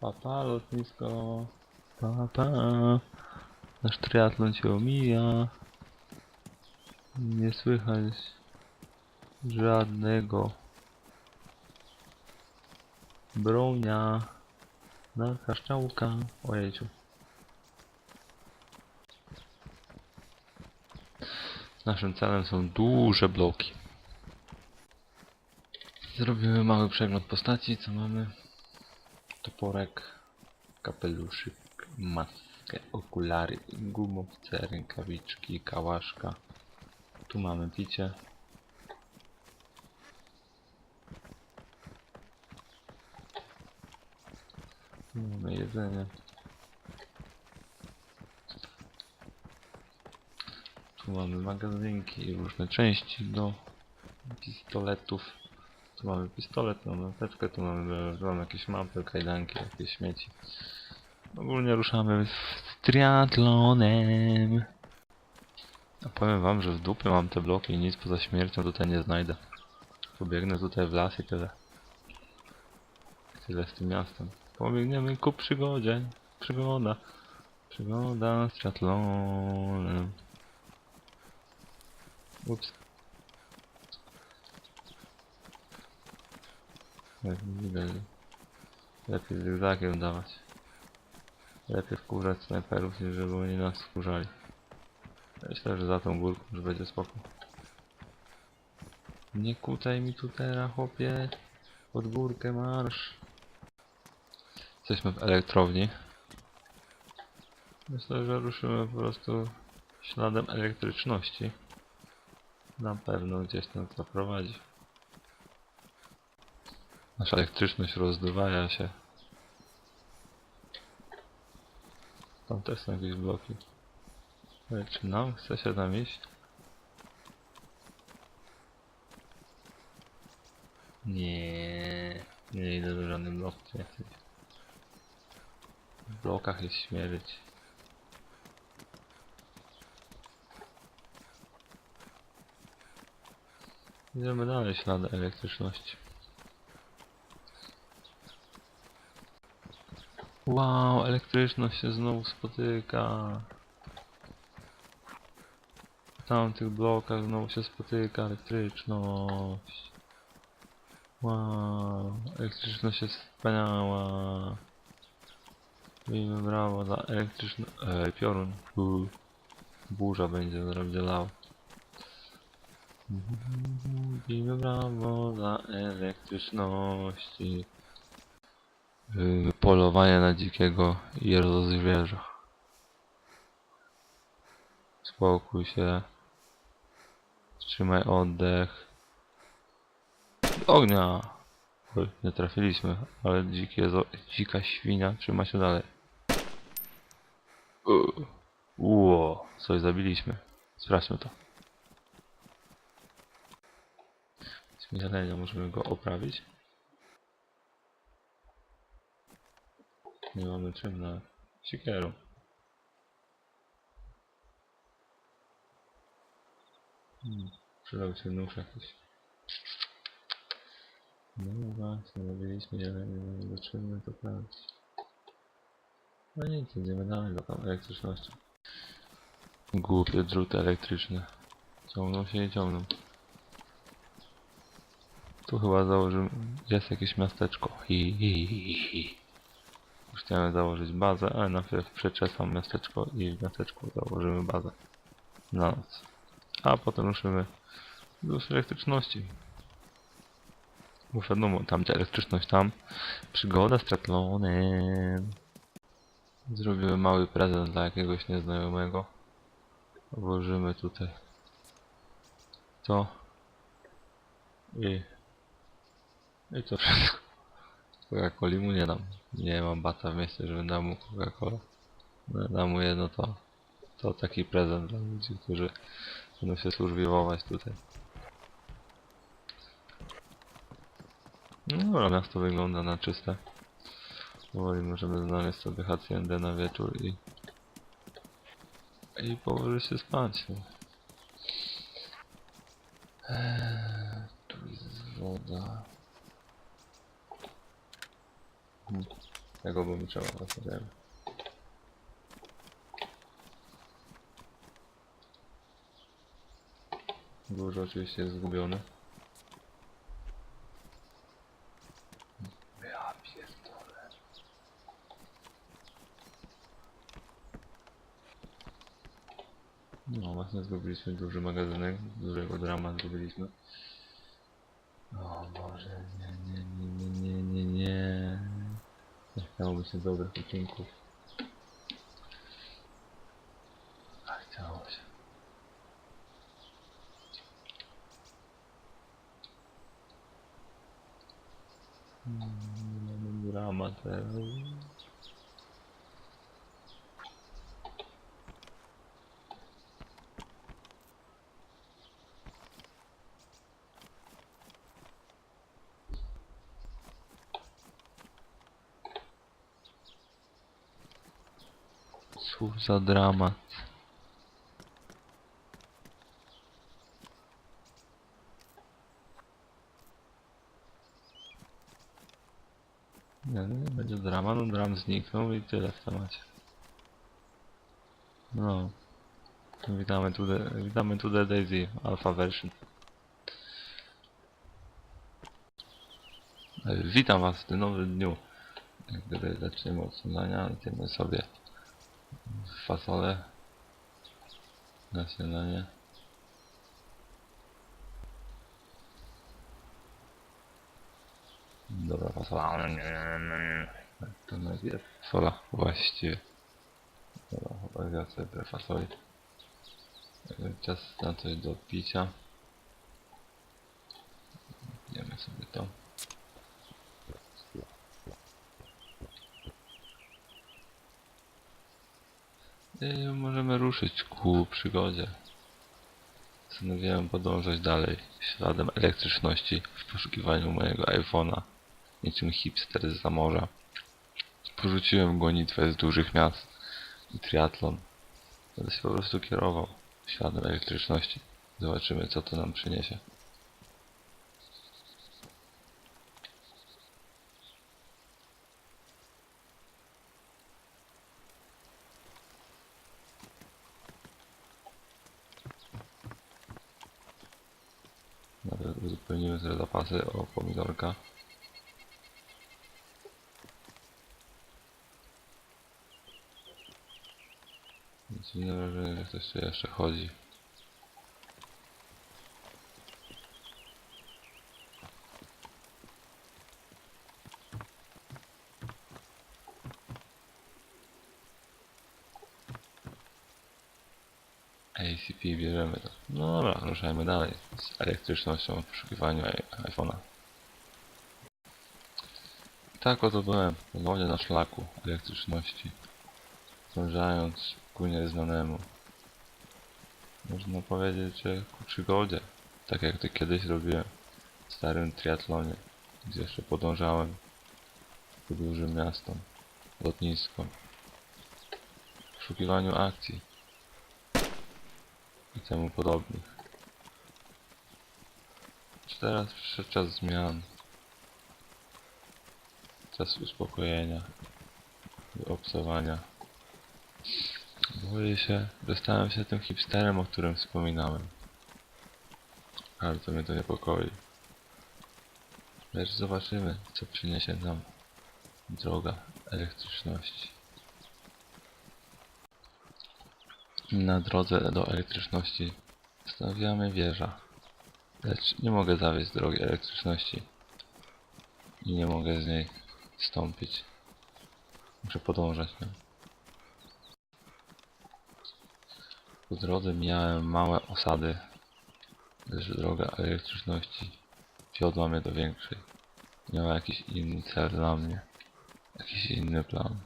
Papa lotnisko. Papa. Nasz triatlon się omija. Nie słychać żadnego bronia na kaszczałka. Ojejciu. Naszym celem są duże bloki. Zrobimy mały przegląd postaci, co mamy. Toporek, kapeluszyk, maskę, okulary, gumowce, rękawiczki, kałaszka. Tu mamy picie. Tu mamy jedzenie. Tu mamy magazynki i różne części do pistoletów. Tu mamy pistolet, tu mamy apteczkę, tu mamy, mamy jakieś mapy, kajdanki, jakieś śmieci. Ogólnie ruszamy z triatlonem. A powiem wam, że w dupie mam te bloki i nic poza śmiercią tutaj nie znajdę. Pobiegnę tutaj w las i tyle. Tyle z tym miastem. Pobiegniemy ku przygodzie. Przygoda. Przygoda z triatlonem. Ups. Jak nie. Lepiej z zygzakiem dawać. Lepiej wkurzać snajperów, niż żeby oni nas wkurzali. Myślę, że za tą górką już będzie spoko. Nie kutaj mi tu teraz, chłopie. Pod górkę marsz. Jesteśmy w elektrowni. Myślę, że ruszymy po prostu śladem elektryczności. Na pewno gdzieś tam to prowadzi. Nasza elektryczność rozdwaja się. Tam też są jakieś bloki. Ale czy nam chce się tam iść? Nie, nie idę do żadnych bloków. W blokach jest śmierć. Idziemy dalej ślady elektryczności. Wow, elektryczność się znowu spotyka. W tamtych blokach znowu się spotyka elektryczność. Wow, elektryczność jest wspaniała. Bijmy brawo za elektryczną... Ej, piorun. Burza będzie, lał. Bijmy brawo za elektryczności. Yy, polowanie na dzikiego zwierza. Spokój się. Trzymaj oddech. Ognia! Oj, nie trafiliśmy, ale dzikie, dzika świnia trzyma się dalej. Ło, coś zabiliśmy. Sprawdźmy to. Śmielenia, możemy go oprawić. Nie mamy czym na siekierą. Hmm, przydał się nóż jakiś. No właśnie, robiliśmy, ale nie zobaczymy to prawić. No nic, idziemy dalej do tam elektryczności. Głupie druty elektryczne. Ciągną się i ciągną. Tu chyba założymy... Jest jakieś miasteczko. Hi, hi, hi, hi. Chciałem założyć bazę, ale najpierw przeczesam miasteczko i w miasteczku założymy bazę. Na noc. A potem ruszymy do elektryczności. Bo wiadomo, tam gdzie elektryczność tam. Przygoda z triatlonem. Zrobimy mały prezent dla jakiegoś nieznajomego. Włożymy tutaj. To. I. I to wszystko. Coca-Coli mu nie dam. Nie mam bata w mieście, żeby dał mu Coca-Cola. Dam mu jedno to. To taki prezent dla ludzi, którzy będą się służbować tutaj. No dobra, miasto wygląda na czyste. Powoli możemy znaleźć sobie haciendę na wieczór i... I położyć się spać. no. Eee, tu jest woda. Hmm. Tego bym trzeba zostawiam. Dużo oczywiście jest zgubiony. Ja pierdolę. No właśnie zgubiliśmy duży magazynek, dużego drama zgubiliśmy. O Boże, nie, nie, nie, nie, nie, nie, nie. Nie chciało mi się dobrych odcinków. A chciało się. Mm, Drama teraz. Cóż za dramat. Nie, nie będzie drama, no dram zniknął i tyle w temacie. No. Witamy tu, the, witamy tu the Daisy Alpha version. Witam was w tym nowym dniu. Gdyby zaczniemy od śniadania, idziemy sobie fasolę na śniadanie. Dobra, fasola. To najpierw fasola właściwie. Dobra, chyba ja sobie fasoli. Czas na coś do picia. Jemy sobie to. Możemy ruszyć ku przygodzie. Postanowiłem podążać dalej śladem elektryczności w poszukiwaniu mojego iPhone'a, niczym hipster z morza. Porzuciłem gonitwę z dużych miast i triatlon. Będę się po prostu kierował śladem elektryczności. Zobaczymy co to nam przyniesie. Nawet zapasy o pomidorka. Dziwne wrażenie, że ktoś tu jeszcze chodzi. ACP bierzemy to. No dobra, ruszajmy dalej z elektrycznością w poszukiwaniu iPhone'a. Tak oto byłem ponownie na szlaku elektryczności, zdążając ku nieznanemu. Można powiedzieć, że ku przygodzie, tak jak to kiedyś robiłem w starym triatlonie, gdzie jeszcze podążałem ku dużym miastom, lotniskom, w poszukiwaniu akcji i temu podobnych. Teraz przyszedł czas zmian? Czas uspokojenia i obsowania. Boję się, że stałem się tym hipsterem, o którym wspominałem. Bardzo mnie to niepokoi. Lecz zobaczymy, co przyniesie nam droga elektryczności. Na drodze do elektryczności stawiamy wieża. Lecz nie mogę zawieść drogi elektryczności. I nie mogę z niej stąpić. Muszę podążać nią. Po drodze mijałem małe osady. Lecz droga elektryczności wiodła mnie do większej. Miała jakiś inny cel dla mnie. Jakiś inny plan.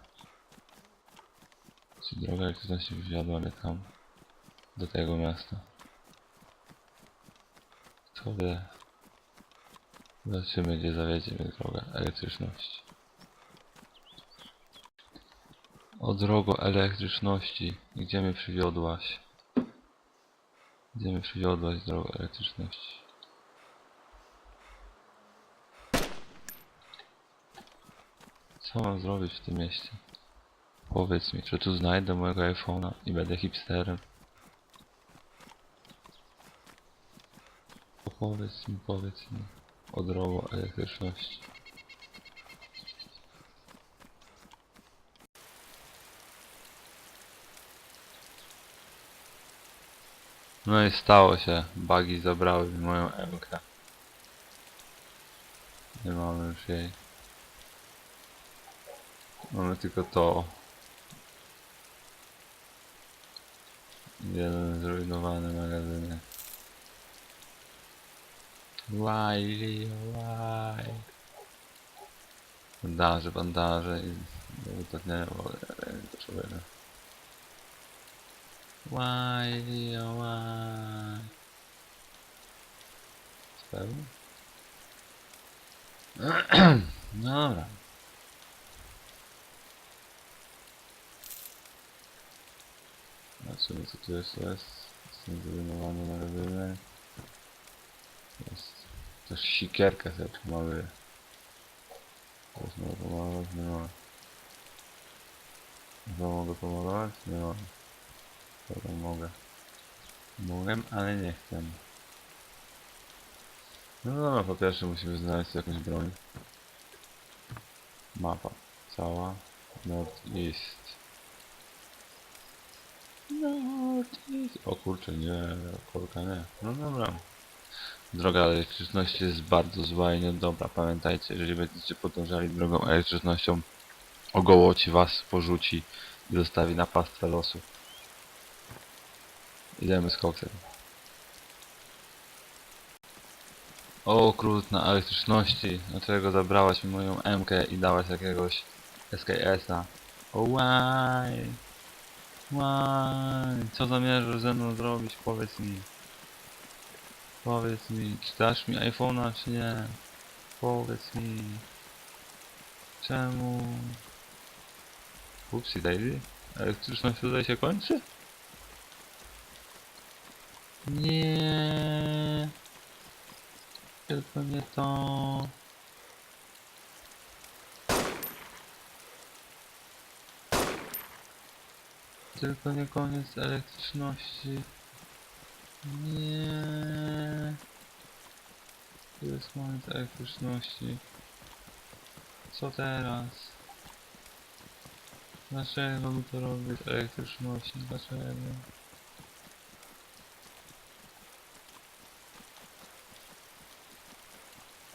Czy droga elektryczności wywiodła mnie tam, do tego miasta? Kto wie? Zobaczymy, gdzie zawiedzie mnie droga elektryczności. O drogo elektryczności, gdzie mnie przywiodłaś? Gdzie mnie przywiodłaś, drogo elektryczności? Co mam zrobić w tym mieście? Powiedz mi, czy tu znajdę mojego iPhone'a i będę hipsterem? Powiedz mi, powiedz mi. Odrobo elektryczności. No i stało się. Bugi zabrały mi moją MK. Nie mamy już jej. Mamy tylko to. Jeden zrujnowany magazynek. Leo, why? Bandaże, bandaże i... Nie potrzebuję. Why, Leo, why? Spełni? Dobra. A co tu jeszcze jest? Jestem zrujnowany magazynek. Jest też sikierka sobie pomaluję. Też mogę pomalować? Nie mogę. Co mogę pomalować? Nie mogę. Dobra, mogę. Mogę, ale nie chcę. No dobra, po pierwsze musimy znaleźć jakąś broń. Mapa. Cała. North East. North East. O kurczę, nie, kolka nie. No dobra. Droga elektryczności jest bardzo zła i niedobra. Pamiętajcie, jeżeli będziecie podążali drogą elektrycznością, ogołoci was, porzuci i zostawi na pastwę losu. Idziemy z koksem. O, okrutna elektryczności. Dlaczego zabrałaś mi moją MK i dałaś jakiegoś SKS-a? O, why? Why? Co zamierzasz ze mną zrobić? Powiedz mi. Powiedz mi, czy dasz mi iPhone'a, czy nie? Powiedz mi. Czemu? Upsi daisy? Elektryczność tutaj się kończy? Nie. Tylko nie to. Tylko nie koniec elektryczności. Nie. Tu jest koniec elektryczności. Co teraz? Dlaczego mi to robić elektryczności? Dlaczego?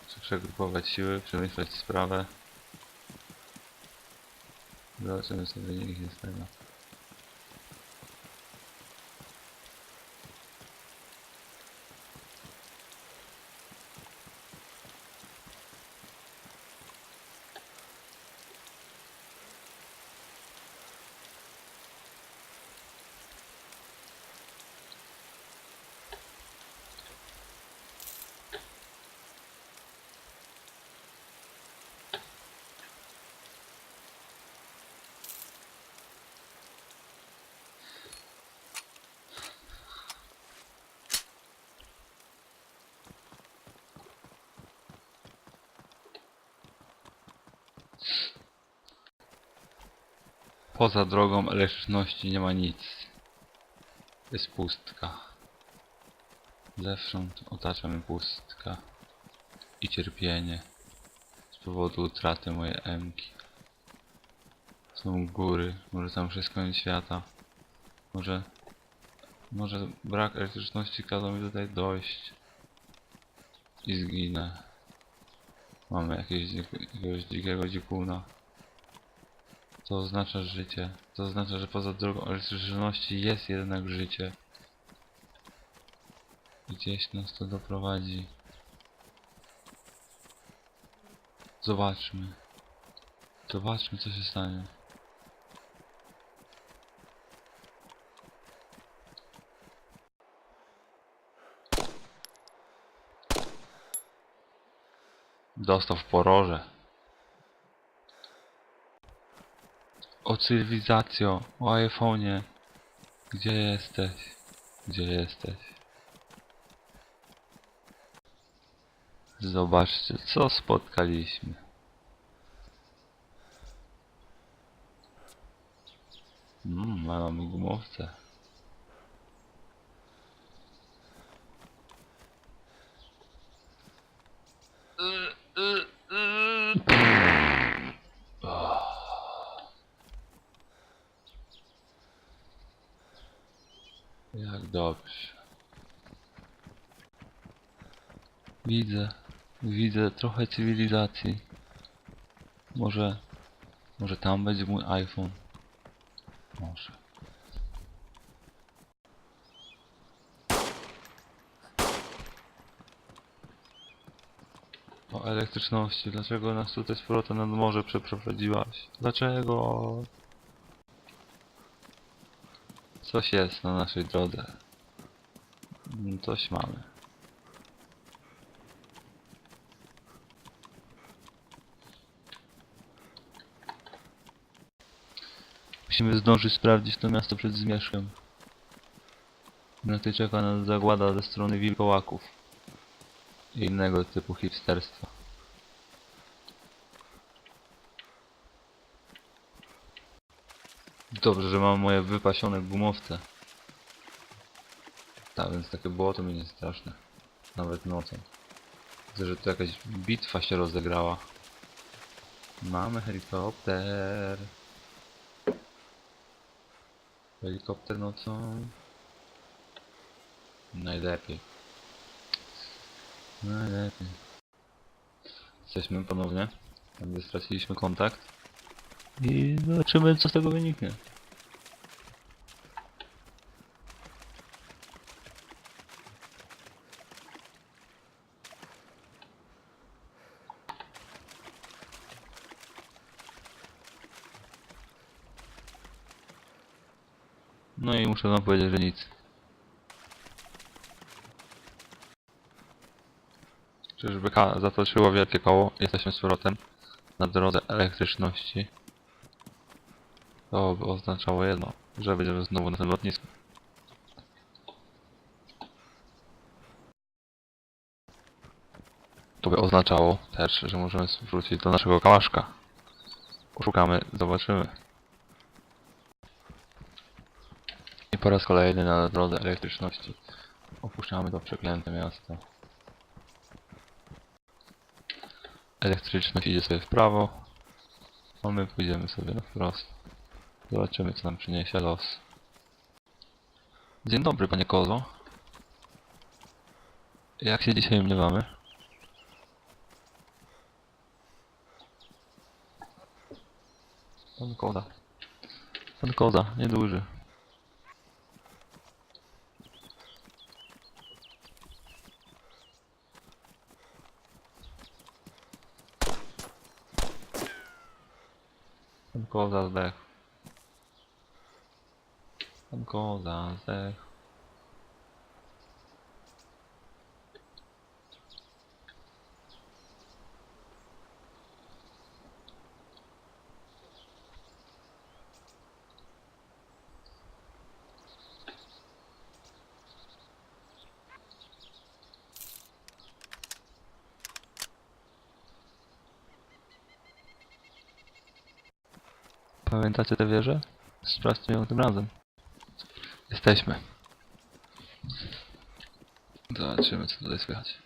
Chcę przegrupować siły, przemyśleć sprawę. Zobaczymy co wyniknie z tego. Poza drogą elektryczności nie ma nic. Jest pustka. Zewsząd otacza mnie pustka. I cierpienie. Z powodu utraty mojej emki. Są góry. Może tam wszystko koniec świata. Może... Może brak elektryczności kazał mi tutaj dojść. I zginę. Mamy jakieś, dzik- jakiegoś dzikiego dzikuna. To oznacza życie. To oznacza, że poza drogą elektryczności jest jednak życie. Gdzieś nas to doprowadzi. Zobaczmy. Zobaczmy co się stanie. Dostał w pororze. O cywilizacjo, o iPhone'ie. Gdzie jesteś? Gdzie jesteś? Zobaczcie, co spotkaliśmy. Mmm, mamy gumowce. Widzę trochę cywilizacji. Może, może tam będzie mój iPhone. Może. O elektryczności, dlaczego nas tutaj z powrotem nad morze przeprowadziłaś? Dlaczego? Coś jest na naszej drodze. Coś mamy. Musimy zdążyć sprawdzić to miasto przed zmierzchem. Na tutaj czeka nas zagłada ze strony wilkołaków. I innego typu hipsterstwa. Dobrze, że mam moje wypasione gumowce. Tak, więc takie błoto mi nie straszne. Nawet nocą. Widzę, że tu jakaś bitwa się rozegrała. Mamy helikopter. Helikopter nocą. Najlepiej. Najlepiej. Jesteśmy ponownie. Gdzie straciliśmy kontakt. I zobaczymy co z tego wyniknie. No i muszę wam powiedzieć, że nic. Czyżby ka- zatoczyło wielkie koło? Jesteśmy z powrotem na drodze elektryczności. To by oznaczało jedno, że będziemy znowu na tym lotnisku. To by oznaczało też, że możemy wrócić do naszego kałaszka. Poszukamy, zobaczymy. I po raz kolejny na drodze elektryczności opuszczamy to przeklęte miasto. Elektryczność idzie sobie w prawo, a my pójdziemy sobie na wprost. Zobaczymy co nam przyniesie los. Dzień dobry panie Kozo. Jak się dzisiaj mniewamy? Pan Koza. Pan Koza, nieduży. Pan Koza zdechł. Pan Koza zdechł. Pamiętacie tę wieżę? Sprawdźmy ją tym razem. Jesteśmy. Zobaczymy co tutaj słychać.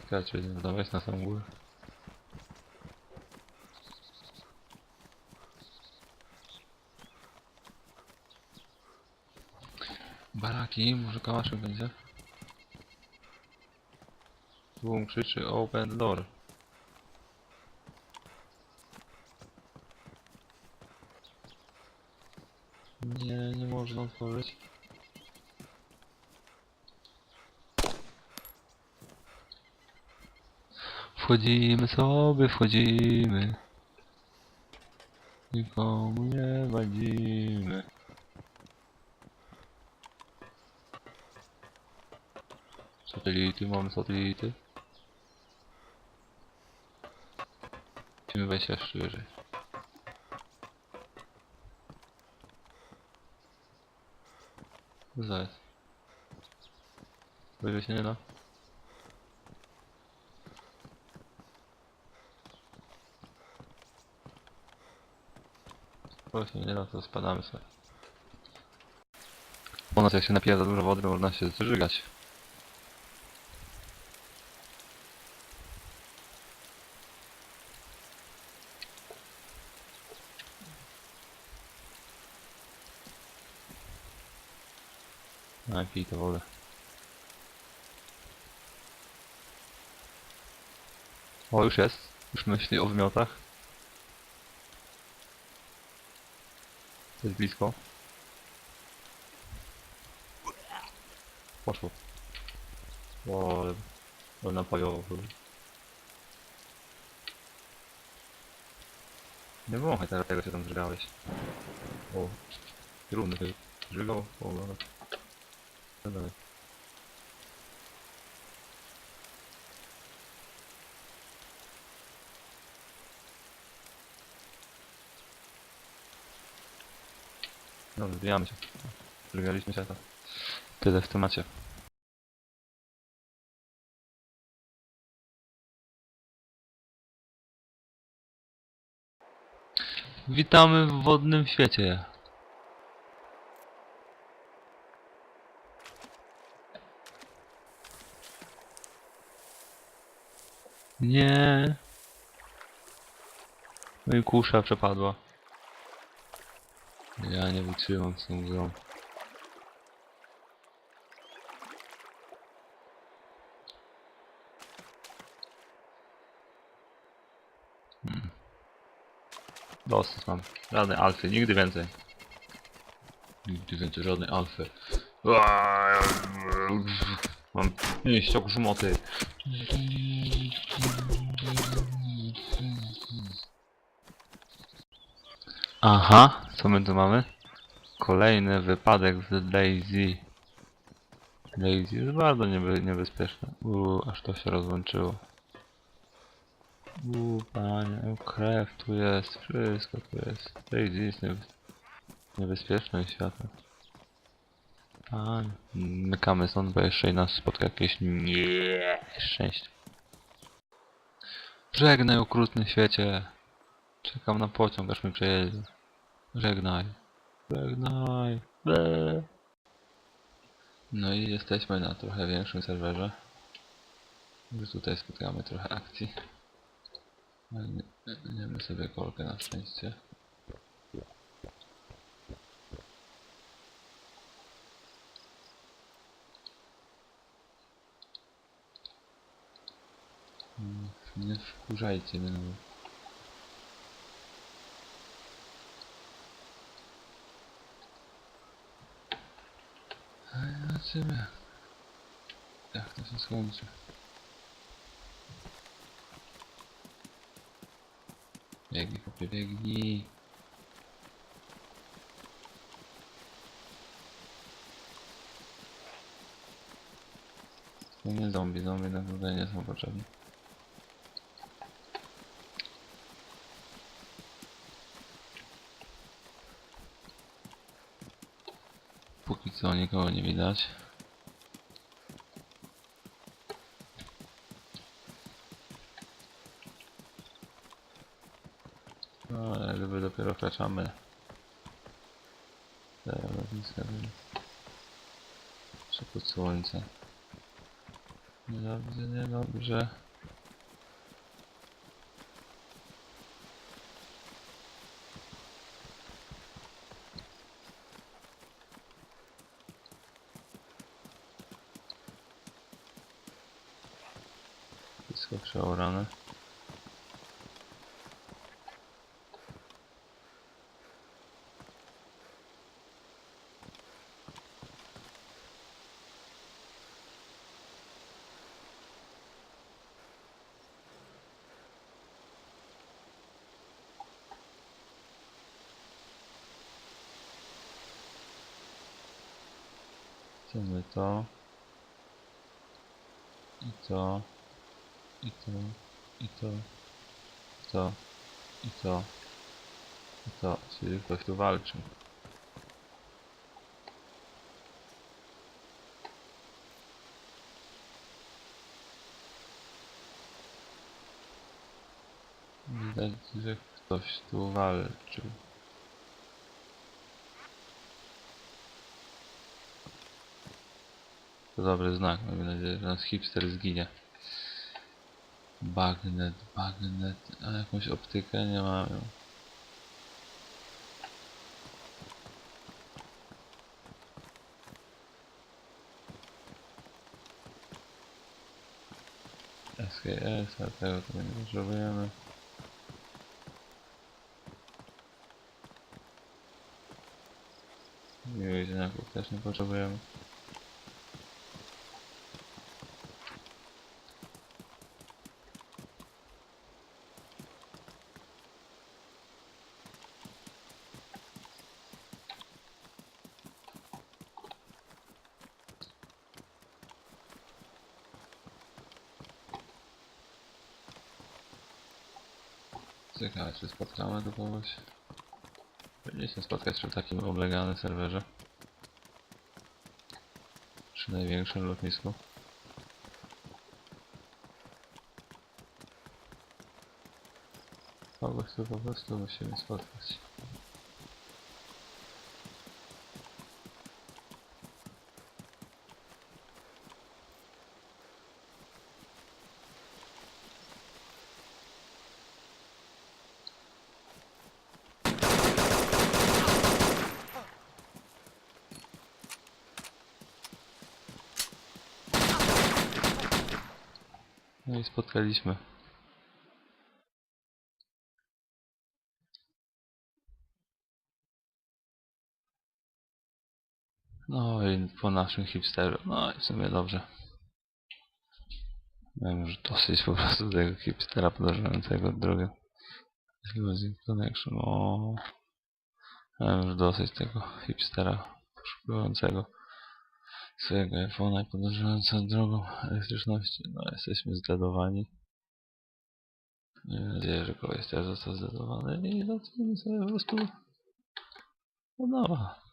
Czekajcie, będziemy dawać na samą górę. Baraki, może kałaszek będzie? Boom krzyczy open door. Nie, nie można otworzyć. Wchodzimy sobie, wchodzimy. Nikomu nie wadzimy. Satelity, mamy satelity. Tym weź aż wyżej. Zaraz. Wyżej się nie da. Właśnie nie da, to spadamy sobie. U nas jak się napija za dużo wody, można się zżygać. Pij to wodę. O, już jest. Już myśli o wymiotach. Jest blisko. Poszło. O, ale-. Nie wąchaj teraz tego się tam zżygałeś. O, trudny się zżygał. O, ale... Dalej. No, zbijamy się. Zżygaliśmy się to. Tyle w temacie. Witamy w wodnym świecie. Nie. No i kusza przepadła. Ja nie wytrzymam z tą grą. Hmm. Dosyć mam. Żadnej alfy, nigdy więcej. Nigdy więcej żadnej alfy. Mam ściok żmoty. Aha, co my tu mamy? Kolejny wypadek z Daisy. Daisy jest bardzo niebe niebezpieczne. Uuu, aż to się rozłączyło. Uuu, panie, krew tu jest, wszystko tu jest. Daisy jest niebe niebezpiecznym światem. Panie, mykamy stąd, bo jeszcze nas spotka jakieś nieszczęście. Żegnaj okrutny świecie. Czekam na pociąg, aż mi przejedzie. Żegnaj. Żegnaj. No i jesteśmy na trochę większym serwerze. Tutaj spotkamy trochę akcji. Weźmiemy sobie kolkę na szczęście. Nie wkurzajcie mnie. No. Zobaczymy. Jak to się skończy. Biegnij, chłopie, biegnij. To nie zombie, zombie na tutaj nie są potrzebne. Co nikogo nie widać. No ale gdyby dopiero wkraczamy lotniska jeszcze pod słońce. Niedobrze, niedobrze. Wszystko przeorane. Chcemy to. I to i to, i to, i to, i to, i to. Czyli ktoś tu walczy. Widać, że ktoś tu walczył. To dobry znak, mam nadzieję, że nas hipster zginie. Bagnet, bagnet. A jakąś optykę nie mają. SKS, a tego to nie potrzebujemy. Miłych znaków też nie potrzebujemy. Ciekawe, czy spotkamy tu kogoś? Powinniśmy spotkać przy takim obleganym serwerze. Przy największym lotnisku. Kogoś tu po prostu musimy spotkać. No i spotkaliśmy. No i po naszym hipsteru. No i w sumie dobrze. Miałem już dosyć po prostu tego hipstera podążającego drogę. Losing connection. O. Miałem już dosyć tego hipstera poszukującego swojego iPhone'a i podążającego drogą elektryczności. No jesteśmy zdedowani. Mam nadzieję, że kogoś też został zdedowany i zacznijmy sobie po prostu od nowa.